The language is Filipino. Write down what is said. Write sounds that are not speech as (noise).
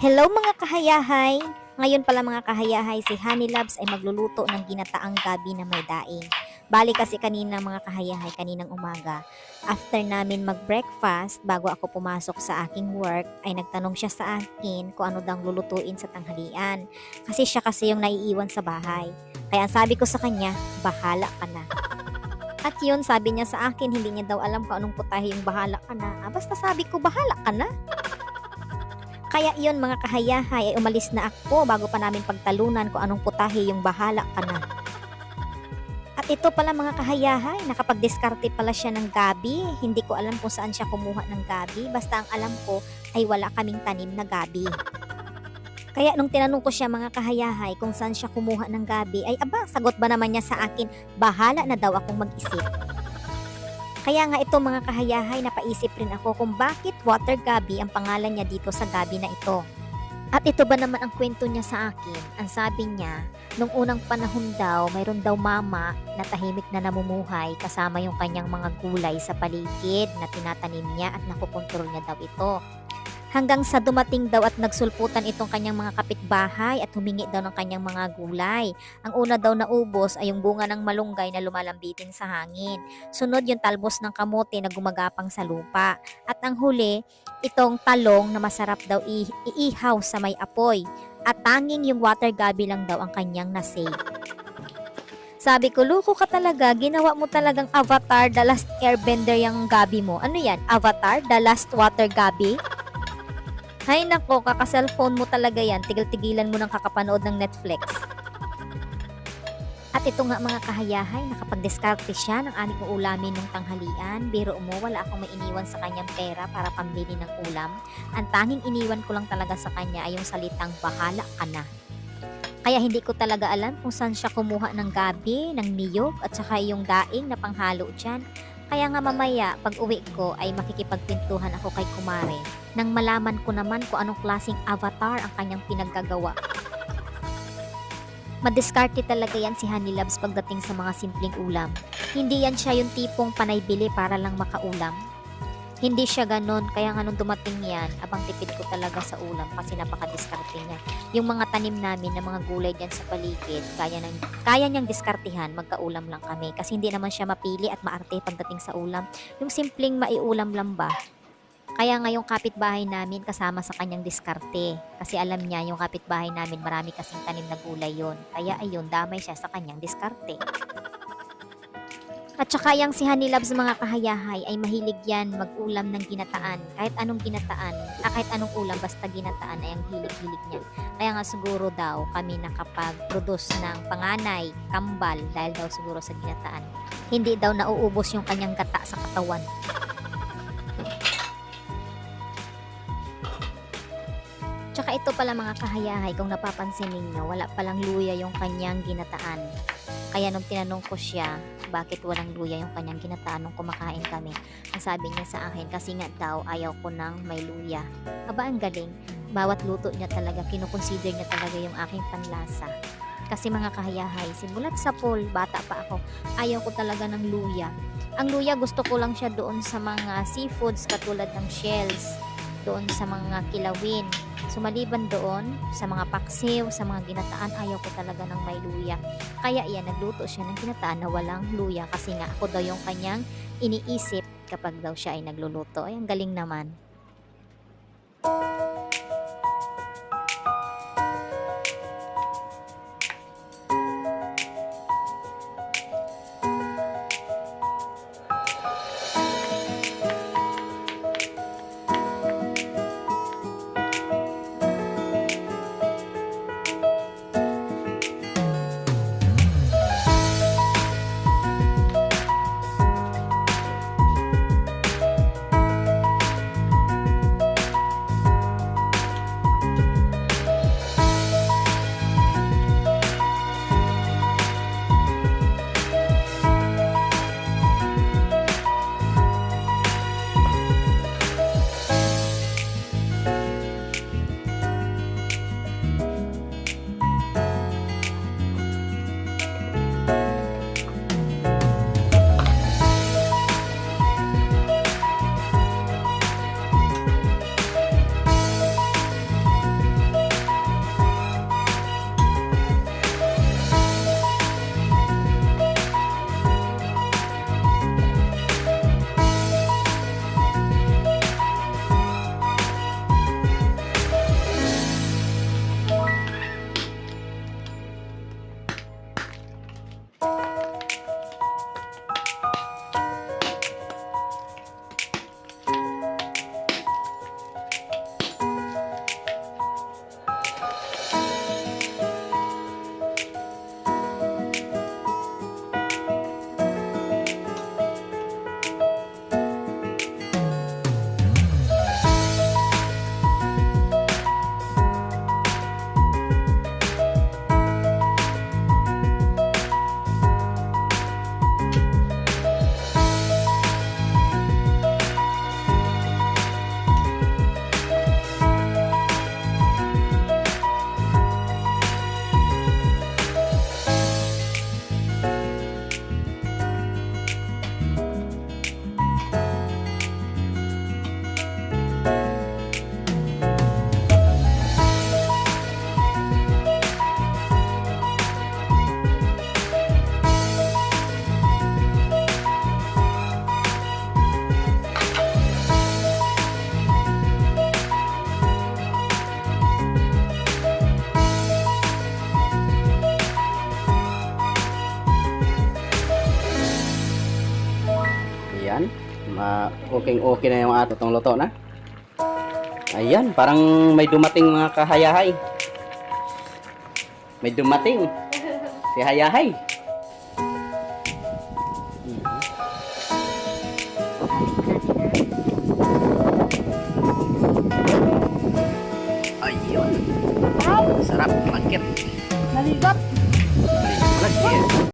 Hello mga kahayahay! Ngayon pala mga kahayahay, si Honey Loves ay magluluto ng ginataang gabi na may daing. Bali kasi kanina mga kahayahay, kaninang umaga, after namin mag-breakfast, bago ako pumasok sa aking work, ay nagtanong siya sa akin kung ano daw lulutuin sa tanghalian. Kasi siya kasi yung naiiwan sa bahay. Kaya sabi ko sa kanya, bahala ka na. At yun, sabi niya sa akin, hindi niya daw alam kung anong putahe yung bahala ka na. Ah, basta sabi ko, bahala ka na. Kaya iyon mga kahayahay ay umalis na ako bago pa namin pagtalunan kung anong putahe yung bahala ka na. At ito pala mga kahayahay, nakapag-diskarte pala siya ng gabi. Hindi ko alam kung saan siya kumuha ng gabi. Basta ang alam ko ay wala kaming tanim na gabi. Kaya nung tinanong ko siya mga kahayahay kung saan siya kumuha ng gabi, ay aba, sagot ba naman niya sa akin, bahala na daw akong mag-isip. Kaya nga ito mga kahayahay, napaisip rin ako kung bakit Water Gabi ang pangalan niya dito sa gabi na ito. At ito ba naman ang kwento niya sa akin? Ang sabi niya, nung unang panahon daw, mayroon daw mama na tahimik na namumuhay kasama yung kanyang mga gulay sa paligid na tinatanim niya at nakukontrol niya daw ito. Hanggang sa dumating daw at nagsulputan itong kanyang mga kapitbahay at humingi daw ng kanyang mga gulay. Ang una daw na ubos ay yung bunga ng malunggay na lumalambitin sa hangin. Sunod yung talbos ng kamote na gumagapang sa lupa. At ang huli, itong talong na masarap daw i- iihaw sa may apoy. At tanging yung water gabi lang daw ang kanyang nasave. Sabi ko, luko ka talaga. Ginawa mo talagang avatar, the last airbender yung gabi mo. Ano yan? Avatar, the last water gabi? Hay nako, kaka-cellphone mo talaga yan. Tigil-tigilan mo ng kakapanood ng Netflix. At ito nga mga kahayahay, nakapag-diskarte siya ng aming uulamin ng tanghalian. Biro mo, wala akong mainiwan sa kanyang pera para pambili ng ulam. Ang tanging iniwan ko lang talaga sa kanya ay yung salitang bahala ka na. Kaya hindi ko talaga alam kung saan siya kumuha ng gabi, ng niyog, at saka yung daing na panghalo dyan. Kaya nga mamaya, pag uwi ko ay makikipagpintuhan ako kay Kumare nang malaman ko naman kung anong klaseng avatar ang kanyang pinaggagawa. Madiskarte talaga yan si Honey Loves pagdating sa mga simpleng ulam. Hindi yan siya yung tipong panay bili para lang makaulam. Hindi siya ganon, kaya nga nung dumating yan, abang tipid ko talaga sa ulam kasi napakadiskarte niya. Yung mga tanim namin na mga gulay dyan sa paligid, kaya, nang, kaya niyang diskartihan, magkaulam lang kami. Kasi hindi naman siya mapili at maarte pagdating sa ulam. Yung simpleng maiulam lang ba, kaya nga yung kapitbahay namin kasama sa kanyang diskarte. Kasi alam niya yung kapitbahay namin marami kasing tanim na gulay yon. Kaya ayun, damay siya sa kanyang diskarte. At saka yung si Honey Loves mga kahayahay ay mahilig yan mag-ulam ng ginataan. Kahit anong ginataan, ah, kahit anong ulam basta ginataan ay ang hilig-hilig niya. Kaya nga siguro daw kami nakapag-produce ng panganay, kambal dahil daw siguro sa ginataan. Hindi daw nauubos yung kanyang gata sa katawan. Tsaka ito pala mga kahayahay, kung napapansin ninyo, wala palang luya yung kanyang ginataan. Kaya nung tinanong ko siya, bakit walang luya yung kanyang ginataan nung kumakain kami, ang sabi niya sa akin, kasi nga daw ayaw ko ng may luya. Aba, ang galing. Bawat luto niya talaga, kinukonsider niya talaga yung aking panlasa. Kasi mga kahayahay, simulat sa pool, bata pa ako, ayaw ko talaga ng luya. Ang luya gusto ko lang siya doon sa mga seafoods katulad ng shells, doon sa mga kilawin. So maliban doon, sa mga paksiw, sa mga ginataan, ayaw ko talaga ng may luya. Kaya yan, nagluto siya ng ginataan na walang luya kasi nga ako daw yung kanyang iniisip kapag daw siya ay nagluluto. Ay, ang galing naman. Okay, okay na yung ato tong luto na. Ayan, parang may dumating mga kahayahay. May dumating. (laughs) Si Hayahay. Mhm.